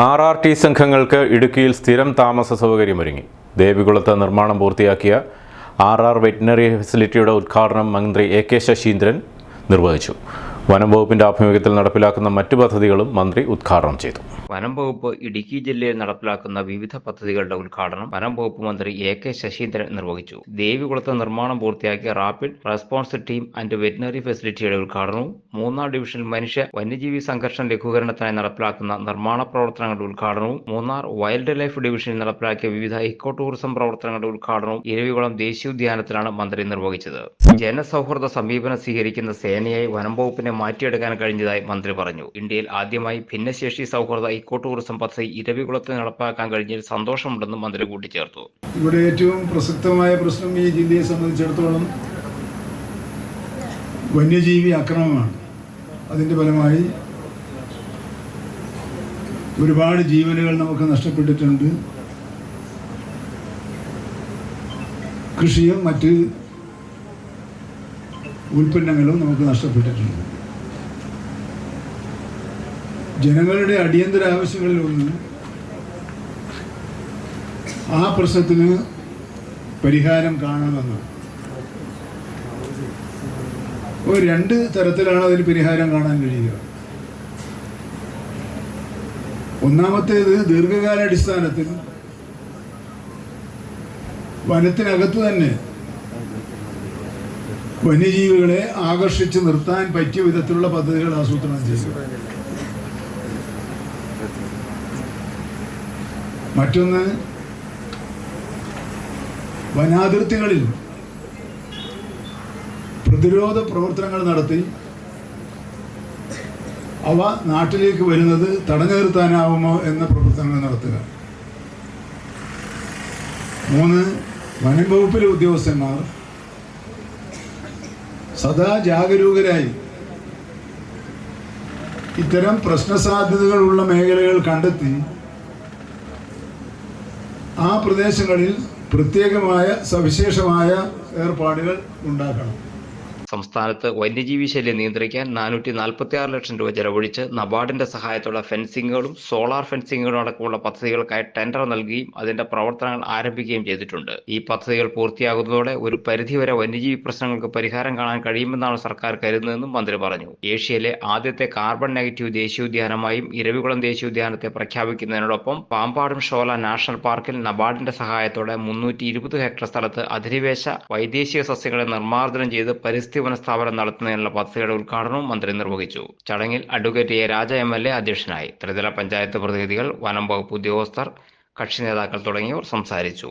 R R T സംഘങ്ങൾക്ക് ഇടുക്കിയിൽ സ്ഥിരം താമസ സൗകര്യമൊരുങ്ങി. ദേവികുളത്ത് നിർമ്മാണം പൂർത്തിയാക്കിയ ആർ ആർ വെറ്റിനറി ഫെസിലിറ്റിയുടെ ഉദ്ഘാടനം മന്ത്രി എ കെ ശശീന്ദ്രൻ നിർവഹിച്ചു. വനം വകുപ്പിന്റെ ആഭിമുഖ്യത്തിൽ നടപ്പിലാക്കുന്ന മറ്റു പദ്ധതികളും മന്ത്രി ഉദ്ഘാടനം ചെയ്തു. വനം വകുപ്പ് ഇടുക്കി ജില്ലയിൽ നടപ്പിലാക്കുന്ന വിവിധ പദ്ധതികളുടെ ഉദ്ഘാടനം വനം വകുപ്പ് മന്ത്രി എ കെ ശശീന്ദ്രൻ നിർവഹിച്ചു. ദേവികുളത്ത് നിർമ്മാണം പൂർത്തിയാക്കിയ rapid response team and veterinary ഫെസിലിറ്റിയുടെ ഉദ്ഘാടനവും മൂന്നാം ഡിവിഷൻ മനുഷ്യ വന്യജീവി സംഘർഷം ലഘൂകരണത്തിനായി നടപ്പിലാക്കുന്ന നിർമ്മാണ പ്രവർത്തനങ്ങളുടെ ഉദ്ഘാടനവും മൂന്നാർ വൈൽഡ് ലൈഫ് ഡിവിഷനിൽ നടപ്പിലാക്കിയ വിവിധ ഇക്കോ ടൂറിസം പ്രവർത്തനങ്ങളുടെ ഉദ്ഘാടനവും ഇരവികുളം ദേശീയോദ്യാനത്തിലാണ് മന്ത്രി നിർവഹിച്ചത്. ജനസൗഹൃദ സമീപനം സ്വീകരിക്കുന്ന സേനയായി വനം വകുപ്പിനെ മാറ്റിയെടുക്കാൻ കഴിഞ്ഞതായി മന്ത്രി പറഞ്ഞു. ഇന്ത്യയിൽ ആദ്യമായി ഭിന്നശേഷി സൗഹൃദ ഇക്കോ ടൂറിസം പദ്ധതി ഇരവികുളത്ത് നടപ്പാക്കാൻ കഴിഞ്ഞതിൽ സന്തോഷമുണ്ടെന്നും മന്ത്രി കൂട്ടിച്ചേർത്തു. ഇവിടെ ഏറ്റവും പ്രസക്തമായ പ്രശ്നം ഈ ജില്ലയെ സംബന്ധിച്ചിടത്തോളം വന്യജീവി ആക്രമണമാണ്. അതിന്റെ ഫലമായി ഒരുപാട് ജീവനുകൾ നമുക്ക് നഷ്ടപ്പെട്ടിട്ടുണ്ട്. കൃഷിയും മറ്റ് ഉൽപ്പന്നങ്ങളും നമുക്ക് നഷ്ടപ്പെട്ടിട്ടുണ്ട്. ജനങ്ങളുടെ അടിയന്തര ആവശ്യങ്ങളിൽ ഒന്ന് ആ പ്രശ്നത്തിന് പരിഹാരം കാണണമെന്ന് അപ്പോൾ രണ്ട് തരത്തിലാണ് അതിന് പരിഹാരം കാണാൻ കഴിയുക. ഒന്നാമത്തേത് ദീർഘകാലാടിസ്ഥാനത്തിൽ വനത്തിനകത്ത് തന്നെ വന്യജീവികളെ ആകർഷിച്ച് നിർത്താൻ പറ്റിയ വിധത്തിലുള്ള പദ്ധതികൾ ആസൂത്രണം ചെയ്യുക. മറ്റൊന്ന് വനാതിർത്തികളിൽ പ്രതിരോധ പ്രവർത്തനങ്ങൾ നടത്തി അവ നാട്ടിലേക്ക് വരുന്നത് തടഞ്ഞു നിർത്താനാവുമോ എന്ന പ്രവർത്തനങ്ങൾ നടത്തുക. മൂന്ന് വനം വകുപ്പിലെ ഉദ്യോഗസ്ഥന്മാർ സദാ ജാഗരൂകരായി ഇത്തരം പ്രശ്ന സാധ്യതകളുള്ള മേഖലകൾ കണ്ടെത്തി ആ പ്രദേശങ്ങളിൽ പ്രത്യേകമായ സവിശേഷമായ ഏർപ്പാടുകൾ ഉണ്ടാക്കണം. സംസ്ഥാനത്ത് വന്യജീവി ശല്യം നിയന്ത്രിക്കാൻ നാനൂറ്റി നാൽപ്പത്തി ആറ് ലക്ഷം രൂപ ചെലവഴിച്ച് നബാർഡിന്റെ സഹായത്തോടെ ഫെൻസിങ്ങുകളും സോളാർ ഫെൻസിങ്ങുകളും അടക്കമുള്ള പദ്ധതികൾക്കായി ടെൻഡർ നൽകുകയും അതിന്റെ പ്രവർത്തനങ്ങൾ ആരംഭിക്കുകയും ചെയ്തിട്ടുണ്ട്. ഈ പദ്ധതികൾ പൂർത്തിയാകുന്നതോടെ ഒരു പരിധിവരെ വന്യജീവി പ്രശ്നങ്ങൾക്ക് പരിഹാരം കാണാൻ കഴിയുമെന്നാണ് സർക്കാർ കരുതുന്നതെന്നും മന്ത്രി പറഞ്ഞു. ഏഷ്യയിലെ ആദ്യത്തെ കാർബൺ നെഗറ്റീവ് ദേശീയോദ്യാനമായും ഇരവികുളം ദേശീയോദ്യാനത്തെ പ്രഖ്യാപിക്കുന്നതിനോടൊപ്പം പാമ്പാടും ഷോല നാഷണൽ പാർക്കിൽ നബാർഡിന്റെ സഹായത്തോടെ മുന്നൂറ്റി ഹെക്ടർ സ്ഥലത്ത് അധിനിവേശ വൈദേശിക സസ്യങ്ങളെ നിർമ്മാർജനം ചെയ്ത് പരിസ്ഥിതി വനസ്ഥാപനം നടത്തുന്നതിനുള്ള പദ്ധതിയുടെ ഉദ്ഘാടനവും മന്ത്രി നിർവഹിച്ചു. ചടങ്ങിൽ advocate A Raja M L A അധ്യക്ഷനായി ത്രിതല പഞ്ചായത്ത് പ്രതിനിധികൾ വനം വകുപ്പ് ഉദ്യോഗസ്ഥർ കക്ഷി നേതാക്കൾ തുടങ്ങിയവർ സംസാരിച്ചു.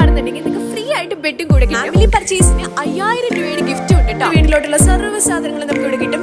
ഔട്ടിന് നിങ്ങൾക്ക് ഫ്രീ ആയിട്ട് ബെഡും കൂടെ ഫാമിലി പർച്ചേസിന് അയ്യായിരം രൂപയുടെ ഗിഫ്റ്റ് ഉണ്ട് കേട്ടോ വീട്ടിലോട്ടുള്ള സർവ സാധനങ്ങളും നമുക്ക് ഇവിടെ കിട്ടും.